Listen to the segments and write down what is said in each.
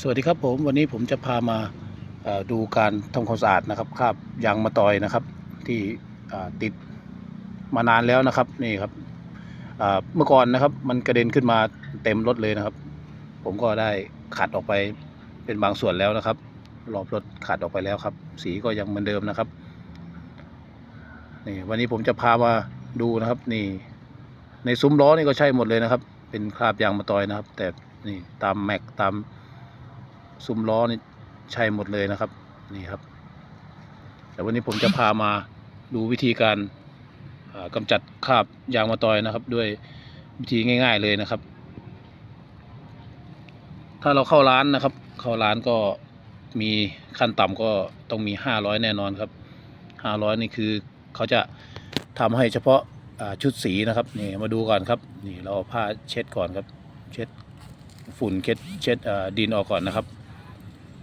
สวัสดีครับผมวันนี้ผมจะพามาดูการทำความสะอาดนะครับคราบยางมะตอยนะครับที่ติดมานานแล้วนะครับนี่ครับเมื่อก่อนนะครับมันกระเด็นขึ้นมาเต็มรถเลยนะครับ ผมก็ได้ขัดออกไปเป็นบางส่วนแล้วนะครับรอบรถขัดออกไปแล้วครับ สีก็ยังเหมือนเดิมนะครับนี่วันนี้ผมจะพามาดูนะครับนี่ในซุ้มล้อนี่ก็ใช่หมดเลยนะครับ เป็นคราบยางมะตอยนะครับ แต่นี่ตามแม็กตาม ซุ้มล้อนี่ใช่หมดเลยนะครับ นี่ครับ แต่วันนี้ผมจะพามาดูวิธีการอ่ากำจัดคราบยางมะตอยนะครับ ด้วยวิธีง่าย ๆเลยนะครับ ถ้าเราเข้าร้านนะครับ เข้าร้านก็มีขั้นต่ำก็ต้องมีห้าร้อยแน่นอนครับห้าร้อยนี่คือเขาจะทำให้เฉพาะชุดสีนะครับนี่มาดูก่อนครับนี่เราเอาผ้าเช็ดก่อนครับ เช็ดฝุ่นเช็ดเช็ดดินออกก่อนนะครับ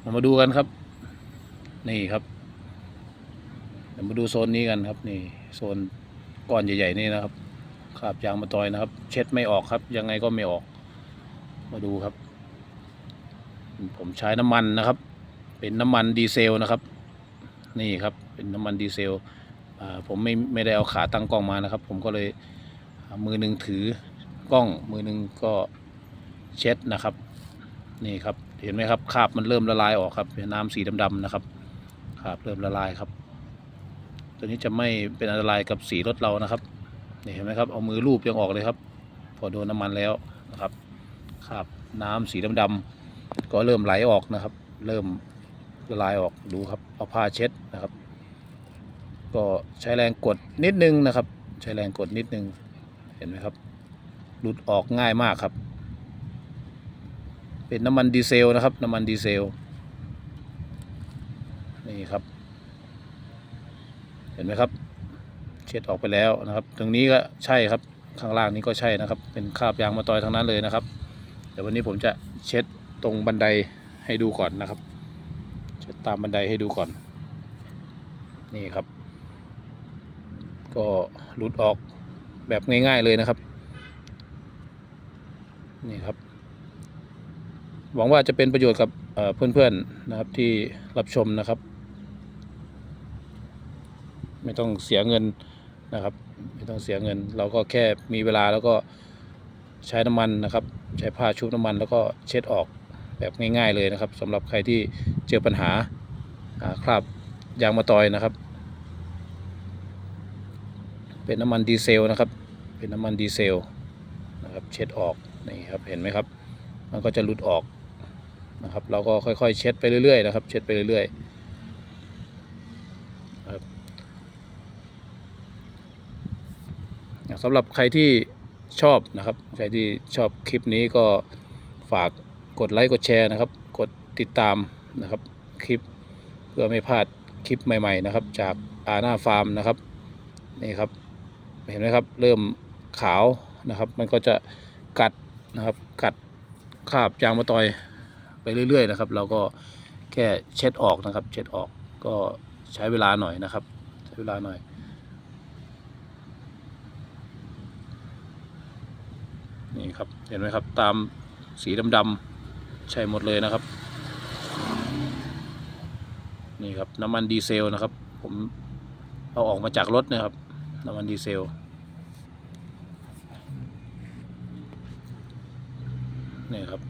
เรามาดูกันครับ นี่ครับเดี๋ยวมาดูโซนนี้กันครับ นี่โซนก้อนใหญ่ๆนี่นะครับคราบยางมะตอยนะครับ เช็ดไม่ออกครับ ยังไงก็ไม่ออก มาดูครับ ผมใช้น้ำมันนะครับ เป็นน้ำมันดีเซลนะครับ นี่ครับเป็นน้ำมันดีเซลผมไม่ไม่ได้เอาขาตั้งกล้องมานะครับ ผมก็เลยมือหนึ่งถือกล้องมือหนึ่งก็เช็ดนะครับ นี่ครับ เห็นไหมครับคราบมันเริ่มละลายออกครับเป็นน้ำสีดำๆนะครับคราบเริ่มละลายครับ ตัวนี้จะไม่เป็นอันตรายกับสีรถเรานะครับนี่เห็นไหมครับเอามือลูบยังออกเลยครับ พอโดนน้ำมันแล้วนะครับคราบน้ำสีดำๆก็เริ่มไหลออกนะครับ เริ่มละลายออกดูครับเอาผ้าเช็ดนะครับ ก็ใช้แรงกดนิดนึงนะครับ ใช้แรงกดนิดนึงเห็นไหมครับหลุดออกง่ายมากครับ เป็นน้ำมันดีเซลนะครับ น้ำมันดีเซล นี่ครับ เห็นไหมครับ เช็ดออกไปแล้วนะครับ ตรงนี้ก็ใช่ครับ ข้างล่างนี้ก็ใช่นะครับ เป็นคราบยางมะตอยทั้งนั้นเลยนะครับ เดี๋ยววันนี้ผมจะเช็ดตรงบันไดให้ดูก่อนนะครับ เช็ดตามบันไดให้ดูก่อน นี่ครับ ก็หลุดออกแบบง่าย ๆเลยนะครับ นี่ครับ หวังว่าจะเป็นประโยชน์กับเพื่อนๆนะครับที่รับชมนะครับ ไม่ต้องเสียเงินนะครับ ไม่ต้องเสียเงิน เราก็แค่มีเวลาแล้วก็ใช้น้ำมันนะครับ ใช้ผ้าชุบน้ำมันแล้วก็เช็ดออกแบบง่าย ๆเลยนะครับสำหรับใครที่เจอปัญหาอ่าคราบยางมะตอยนะครับ เป็นน้ำมันดีเซลนะครับ เป็นน้ำมันดีเซลนะครับ เช็ดออกนี่ครับเห็นไหมครับ มันก็จะหลุดออก นะครับ เราก็ค่อยๆ เช็ดไปเรื่อยๆนะครับ เช็ดไปเรื่อยๆครับสำหรับใครที่ชอบนะครับ ใครที่ชอบคลิปนี้ก็ฝากกดไลค์กดแชร์นะครับ กดติดตามนะครับคลิปเพื่อไม่พลาดคลิปใหม่ๆนะครับ จากอาณาฟาร์มนะครับนี่ครับเห็นไหมครับเริ่มขาวนะครับ มันก็จะกัดนะครับกัดคาบยางมะตอย ไปเรื่อยๆนะครับ เราก็แค่เช็ดออกนะครับ เช็ดออกก็ใช้เวลาหน่อยนะครับ ใช้เวลาหน่อย นี่ครับเห็นไหมครับตามสีดำๆใช่หมดเลยนะครับ นี่ครับน้ำมันดีเซลนะครับ ผมเอาออกมาจากรถนะครับ น้ำมันดีเซลนี่ครับ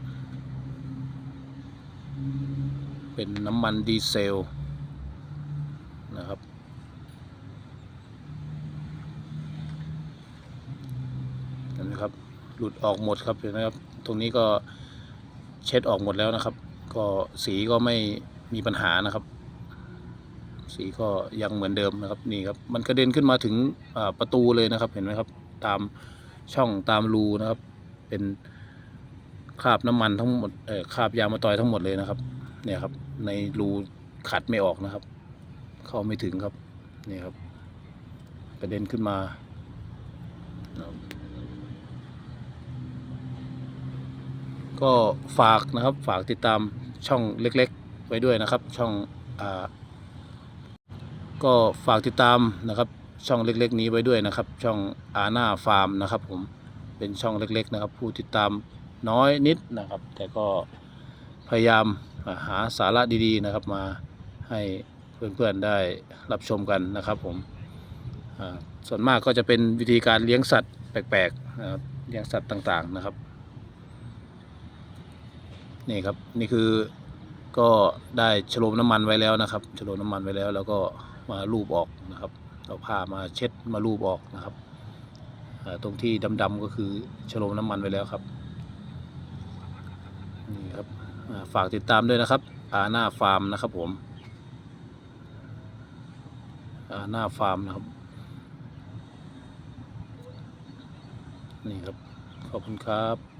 เป็นน้ำมันดีเซลนะครับ เห็นไหมครับ หลุดออกหมดครับเห็นไหมครับ ตรงนี้ก็เช็ดออกหมดแล้วนะครับ ก็สีก็ไม่มีปัญหานะครับ สีก็ยังเหมือนเดิมนะครับนี่ครับ มันกระเด็นขึ้นมาถึงประตูเลยนะครับ เห็นไหมครับ ตามช่องตามรูนะครับ เป็นคราบน้ำมันทั้งหมดเออคราบยางมะตอยทั้งหมดเลยนะครับ เนี่ยครับ ในรูขัดไม่ออกนะครับ เข้าไม่ถึงครับนี่ครับ กระเด็นขึ้นมาก็ฝากนะครับฝากติดตามช่องเล็กๆ ไว้ด้วยนะครับ ช่องอ่าก็ฝากติดตามนะครับ ช่องเล็ก ๆ นี้ไว้ด้วยนะครับ ช่องอาณาฟาร์มนะครับ ผมเป็นช่องเล็ก ๆ นะครับ ผู้ติดตามน้อยนิดนะครับ แต่ก็พยายาม หาสาระดีๆนะครับมาให้เพื่อนๆได้รับชมกันนะครับผมส่วนมากก็จะเป็นวิธีการเลี้ยงสัตว์แปลกๆนะครับเลี้ยงสัตว์ต่างๆนะครับนี่ครับนี่คือก็ได้ฉโลมน้ำมันไว้แล้วนะครับฉโลมน้ำมันไว้แล้ว แล้วก็มาลูบออกนะครับเอาผ้ามาเช็ดมาลูบออกนะครับตรงที่ดำๆก็คือฉโลมน้ำมันไว้แล้วครับนี่ครับ ฝากติดตามด้วยนะครับอาหน้าฟาร์มนะครับผมอาหน้าฟาร์มนะครับนี่ครับขอบคุณครับ